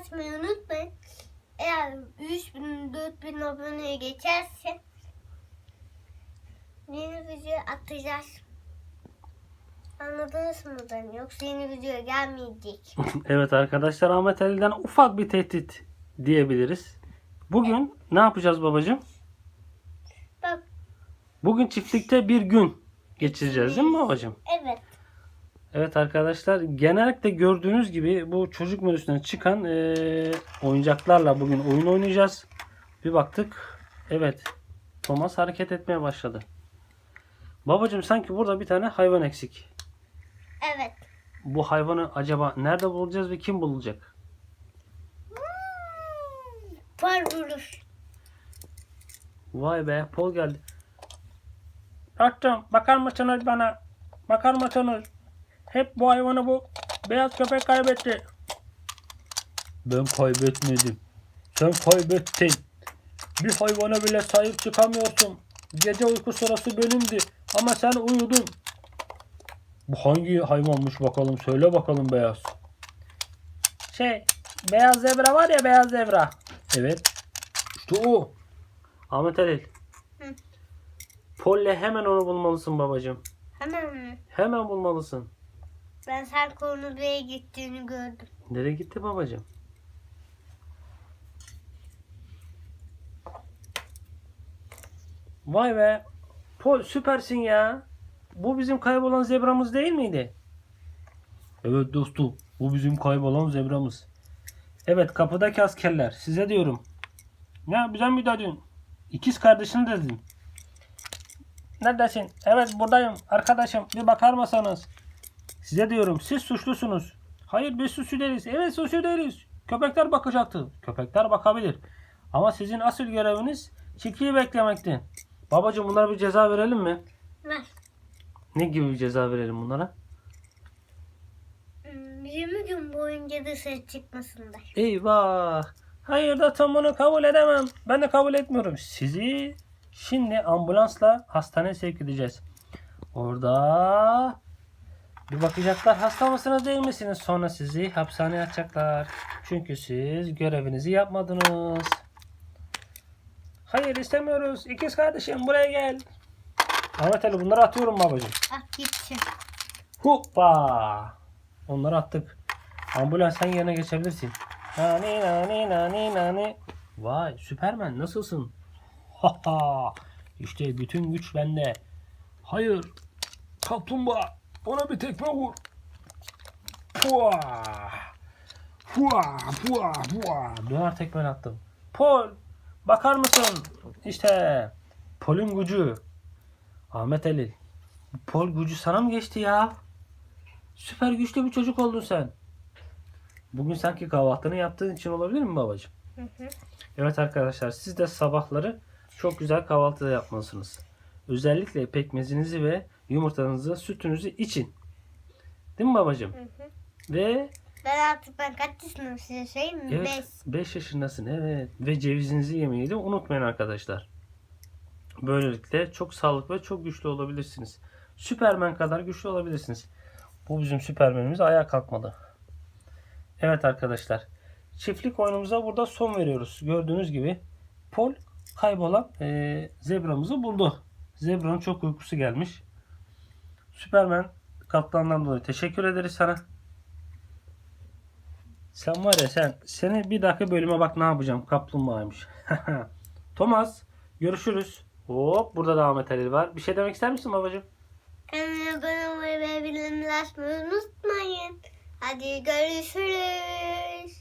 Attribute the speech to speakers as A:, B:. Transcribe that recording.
A: açmayı unutmayın. Eğer 3000 4000 aboneye geçerse yeni video atacağız. Anladınız mı beni? Yoksa yeni video gelmeyecek.
B: Evet arkadaşlar Ahmet Ali'den ufak bir tehdit diyebiliriz. Bugün ne yapacağız babacığım?
A: Bak
B: Bugün çiftlikte bir gün geçireceğiz değil mi babacığım?
A: evet.
B: Evet arkadaşlar genellikle gördüğünüz gibi bu çocuk menüsünden çıkan eee, oyuncaklarla bugün oyun oynayacağız. Bir baktık evet Thomas hareket etmeye başladı. Babacığım sanki burada bir tane hayvan eksik.
A: Evet.
B: Bu hayvanı acaba nerede bulacağız ve kim bulacak?
A: Par vurur.
B: Vay be Paul geldi. Dostum bakar mısınız bana? Bakar mısınız? Hep bu hayvanı bu beyaz köpek kaybetti. Ben kaybetmedim. Sen kaybettin. Bir hayvana bile sahip çıkamıyorsun. Gece uyku sırası benimdi ama sen uyudun. Bu hangi hayvanmış bakalım söyle bakalım beyaz. Şey beyaz zebra var ya beyaz zebra. Evet. İşte o. Ahmet Halil.
A: Hı.
B: Pol'le hemen onu bulmalısın babacığım.
A: Hemen mi?
B: Hemen bulmalısın.
A: Ben sen Kornubey'e gittiğini gördüm.
B: Nereye gitti babacığım? Vay be. Pol süpersin ya. Bu bizim kaybolan zebramız değil miydi? Evet dostum. Bu bizim kaybolan zebramız. Evet kapıdaki askerler. Size diyorum. Ya bize mi dedin? İkiz kardeşini dedin. Neredesin? Evet buradayım. Arkadaşım bir bakar mısınız? Size diyorum siz suçlusunuz. Hayır biz suçlu değiliz. Evet suçlu değiliz. Köpekler bakacaktı. Köpekler bakabilir. Ama sizin asıl göreviniz çiftliği beklemekti. Babacığım bunlara bir ceza verelim mi?
A: Ver.
B: Ne gibi bir ceza verelim bunlara?
A: Hmm, 20 gün boyunca dışarı çıkmasınlar.
B: Eyvah. Hayır da tam bunu kabul edemem. Ben de kabul etmiyorum. Sizi şimdi ambulansla hastaneye sevk edeceğiz. Orada bir bakacaklar hasta mısınız değil misiniz? Sonra sizi hapishaneye atacaklar. Çünkü siz görevinizi yapmadınız. Hayır istemiyoruz. İkiz kardeşim buraya gel. Ahmet Ali bunları atıyorum babacığım.
A: Ah gitsin.
B: Hoppa. Onları attık. Ambulans sen yerine geçebilirsin. Nani nani nani nani. Vay Süpermen nasılsın? Ha ha. İşte bütün güç bende. Hayır. Kaplumbağa. Ona bir tekme vur. Pua. Pua. Pua. Pua. Döner tekme attım. Pol. Bakar mısın? İşte. Pol'ün gücü. Ahmet Elil. Pol gücü sana mı geçti ya? Süper güçlü bir çocuk oldun sen. Bugün sanki kahvaltını yaptığın için olabilir mi babacığım?
A: Hı hı.
B: Evet arkadaşlar siz de sabahları çok güzel kahvaltı yapmalısınız. Özellikle pekmezinizi ve yumurtanızı, sütünüzü için. Değil mi babacığım?
A: Hı hı.
B: Ve
A: Ben artık ben kaç yaşındayım size söyleyeyim mi?
B: evet 5 yaşındasın evet. Ve cevizinizi yemeyi de unutmayın arkadaşlar. Böylelikle çok sağlıklı ve çok güçlü olabilirsiniz. Süpermen kadar güçlü olabilirsiniz. Bu bizim süpermenimiz ayağa kalkmadı. Evet arkadaşlar. Çiftlik oyunumuza burada son veriyoruz. Gördüğünüz gibi Pol kaybolan eee, zebramızı buldu. Zebranın çok uykusu gelmiş. Süpermen kaptandan dolayı teşekkür ederiz sana. Sen var ya sen seni bir dakika bölüme bak ne yapacağım kaplumbağaymış. Thomas görüşürüz. Hop burada da Ahmet Halil var. Bir şey demek ister misin babacığım?
A: Kanalıma abone olmayı ve bildirimleri açmayı unutmayın. Hadi görüşürüz.